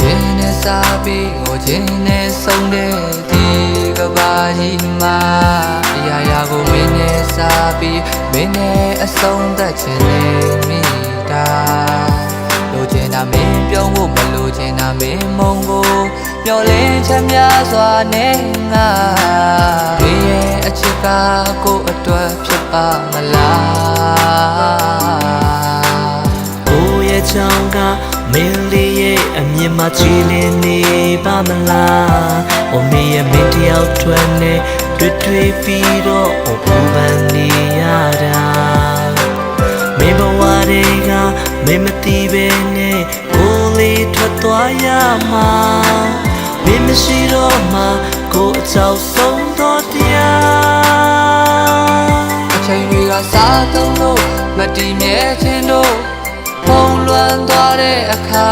ခြင်းနဲ့စားပြီးဟိုခြင်းနဲ့ဆုံးတဲ့ဒီကဘာကြီးမှာအရာရာကိုမင်းနဲ့စားပြီးမင်းနဲ့အဆုံးသတ်ခြင်းနဲ့မိတာလိုချင်တာမင်းပြောင်းဖို့မလိုချင်တာမင်းမုံကိုမျောလင်းချမ်းများစွာနဲ့ငါမင်းရဲ့အချစ်ကကိုယ့်အတွက်ဖြစ်ပါမလားကိုရဲ့ချောင်းက မင်းလေးရဲ့အမြင်မှာကြည်လင်နေပါမလား။အိုမေရဲ့မင်းတယောက်ထွက်နေတွေ့တွေ့ပြီးတော့ဟိုပူပန်နေရတာ။မင်းဘဝတွေကမင်းမသိပဲနဲ့ကိုလေးထွက်သွားရမှာ။မင်းမရှိတော့မှကိုအချောက်ဆုံးတော့တရားအချိန်တွေကစားသုံးလို့မတည်မြဲခြင်းတို့ ပုံလွန်သွားတဲ့အခါ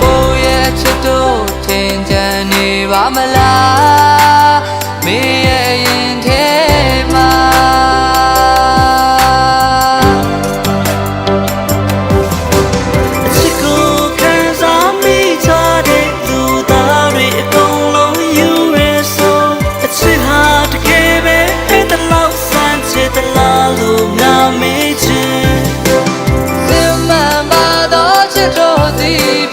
ကိုယ့်ရဲ့ချစ်တို့ထင်ချင်နေပါမလား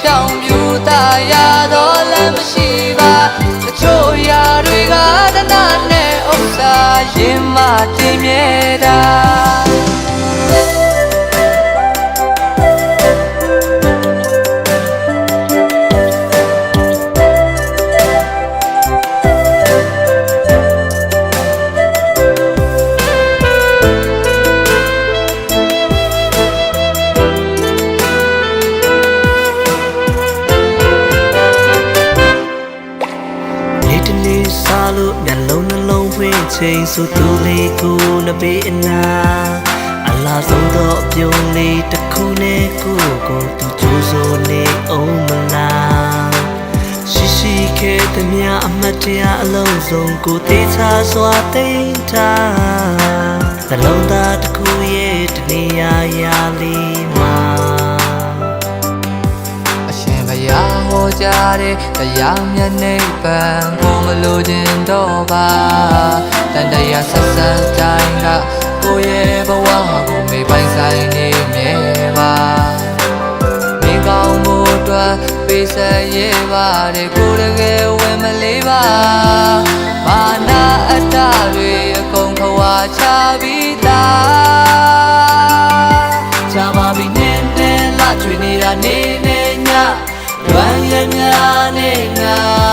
ဖြောင်းပြူတာရတော့လမ်းမရှိပါတချို့ຢာတွေကတနနဲ့ဥစ္စာရင်မတင်မြဲတာ နေ့တနေ့စားလို့မျက်လုံးနှလုံးဖွင့်ချိန်ဆိုသူလေးကိုနဘေးအနာအလားဆုံးတော့ပြုံးလေးတစ်ခုနဲ့ကိုယ့်ကိုယ်သူကြိုးစိုးနေအောင်မလားရှိရှိခဲ့တဲ့မြအမတ်တရားအလုံးစုံကိုသေးချာစွာသိမ့်ထားနှလုံး ကြတဲ့တရားမျက်နှိပ်ပံကိုမလိုချင်တော့ပါတန်တရားဆက်ဆက်တိုင်းကကိုရဲ့ဘဝကိုမေးပိုင်ဆိုင်နေမြဲပါမိကောင်းမှုတွေပေးဆက်ရပါတယ်ကိုတကယ်ဝင်မလေးပါမာနာအတ္တတွေအကုန်ခွာချပြီးသားချပါပြီနင်းနဲ့လာချွေနေတာနေ သမျှနဲ့ငါ